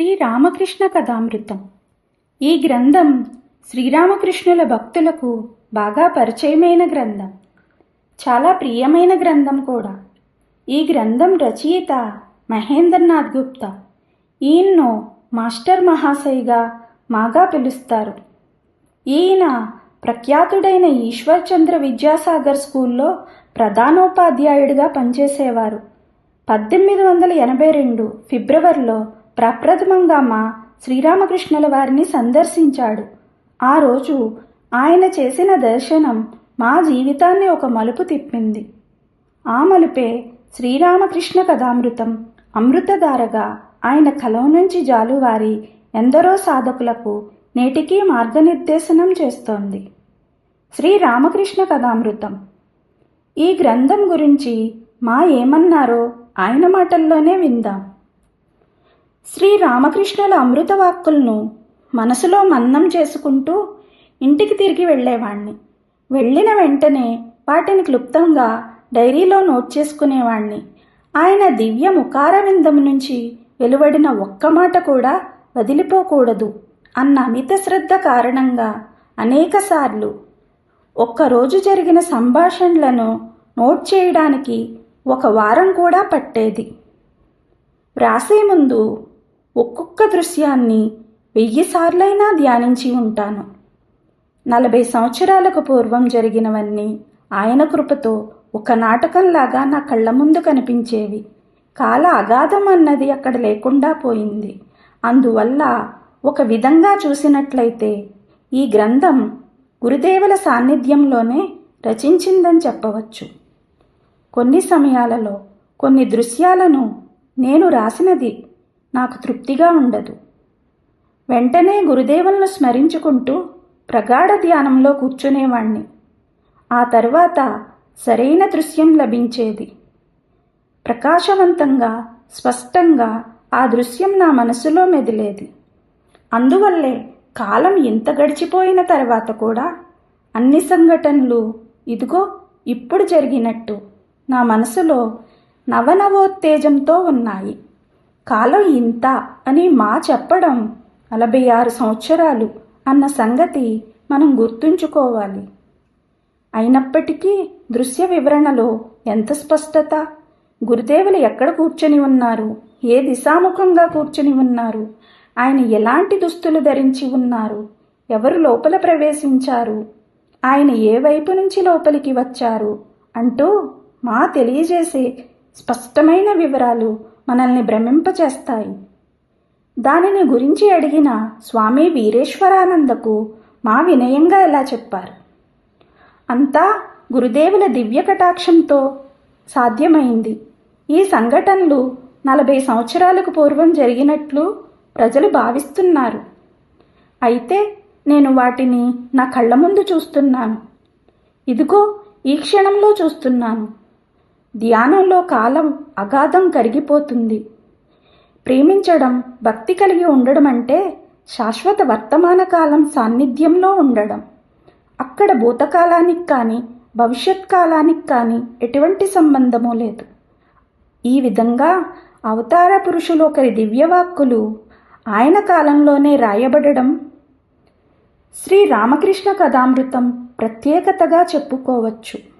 శ్రీరామకృష్ణ కథామృతం. ఈ గ్రంథం శ్రీరామకృష్ణుల భక్తులకు బాగా పరిచయమైన గ్రంథం. చాలా ప్రియమైన గ్రంథం కూడా. ఈ గ్రంథం రచయిత మహేంద్రనాథ్ గుప్తా. ఈయన్ను మాస్టర్ మహాశయ్గా మాగా పిలుస్తారు. ఈయన ప్రఖ్యాతుడైన ఈశ్వర్చంద్ర విద్యాసాగర్ స్కూల్లో ప్రధానోపాధ్యాయుడిగా పనిచేసేవారు. పద్దెనిమిది వందల ఎనభై రెండు ఫిబ్రవరిలో ప్రప్రథమంగా మా శ్రీరామకృష్ణుల వారిని సందర్శించాడు. ఆ రోజు ఆయన చేసిన దర్శనం మా జీవితాన్ని ఒక మలుపు తిప్పింది. ఆ మలుపే శ్రీరామకృష్ణ కథామృతం అమృతధారగా ఆయన కలం నుంచి జాలువారి ఎందరో సాధకులకు నేటికీ మార్గనిర్దేశనం చేస్తోంది. శ్రీరామకృష్ణ కథామృతం. ఈ గ్రంథం గురించి మా ఏమన్నారో ఆయన మాటల్లోనే విందాం. శ్రీరామకృష్ణుల అమృత వాక్కులను మనసులో మందం చేసుకుంటూ ఇంటికి తిరిగి వెళ్ళేవాణ్ణి. వెళ్ళిన వెంటనే వాటిని క్లుప్తంగా డైరీలో నోట్ చేసుకునేవాణ్ణి. ఆయన దివ్య ముఖారవిందం నుంచి వెలువడిన ఒక్క మాట కూడా వదిలిపోకూడదు అన్న అమిత శ్రద్ధ కారణంగా అనేకసార్లు ఒక్కరోజు జరిగిన సంభాషణలను నోట్ చేయడానికి ఒక వారం కూడా పట్టేది. వ్రాసే ముందు ఒక్కొక్క దృశ్యాన్ని వెయ్యిసార్లైనా ధ్యానించి ఉంటాను. నలభై సంవత్సరాలకు పూర్వం జరిగినవన్నీ ఆయన కృపతో ఒక నాటకంలాగా నా కళ్ళ ముందు కనిపించేవి. కాల అగాధం అన్నది అక్కడ లేకుండా పోయింది. అందువల్ల ఒక విధంగా చూసినట్లయితే ఈ గ్రంథం గురుదేవుల సాన్నిధ్యంలోనే రచించిందని చెప్పవచ్చు. కొన్ని సమయాలలో కొన్ని దృశ్యాలను నేను రాసినది నాకు తృప్తిగా ఉండదు. వెంటనే గురుదేవులను స్మరించుకుంటూ ప్రగాఢ ధ్యానంలో కూర్చునేవాణ్ణి. ఆ తర్వాత సరైన దృశ్యం లభించేది. ప్రకాశవంతంగా స్పష్టంగా ఆ దృశ్యం నా మనసులో మెదిలేది. అందువల్లే కాలం ఇంత గడిచిపోయిన తర్వాత కూడా అన్ని సంఘటనలు ఇదిగో ఇప్పుడు జరిగినట్టు నా మనసులో నవనవోత్తేజంతో ఉన్నాయి. కాలం ఇంత అని మా చెప్పడం నలభై ఆరు సంవత్సరాలు అన్న సంగతి మనం గుర్తుంచుకోవాలి. అయినప్పటికీ దృశ్య వివరణలో ఎంత స్పష్టత? గురుదేవులు ఎక్కడ కూర్చొని ఉన్నారు? ఏ దిశాముఖంగా కూర్చొని ఉన్నారు? ఆయన ఎలాంటి దుస్తులు ధరించి ఉన్నారు? ఎవరు లోపల ప్రవేశించారు? ఆయన ఏ వైపు నుంచి లోపలికి వచ్చారు? అంటూ మా తెలియజేసే స్పష్టమైన వివరాలు మనల్ని భ్రమింపచేస్తాయి. దానిని గురించి అడిగిన స్వామి వీరేశ్వరానందకు మా వినయంగా ఎలా చెప్పారు. అంతా గురుదేవుల దివ్య కటాక్షంతో సాధ్యమైంది. ఈ సంఘటనలు నలభై సంవత్సరాలకు పూర్వం జరిగినట్లు ప్రజలు భావిస్తున్నారు. అయితే నేను వాటిని నా కళ్ళ ముందు చూస్తున్నాను. ఇదిగో ఈ క్షణంలో చూస్తున్నాను. ధ్యానంలో కాలం అగాధం కరిగిపోతుంది. ప్రేమించడం భక్తి కలిగి ఉండడం అంటే శాశ్వత వర్తమాన కాలం సాన్నిధ్యంలో ఉండడం. అక్కడ భూతకాలానికి కానీ భవిష్యత్ కాలానికి కానీ ఎటువంటి సంబంధము లేదు. ఈ విధంగా అవతార పురుషులు ఒకరి దివ్యవాక్కులు ఆయన కాలంలోనే రాయబడడం శ్రీ రామకృష్ణ కథామృతం ప్రత్యేకతగా చెప్పుకోవచ్చు.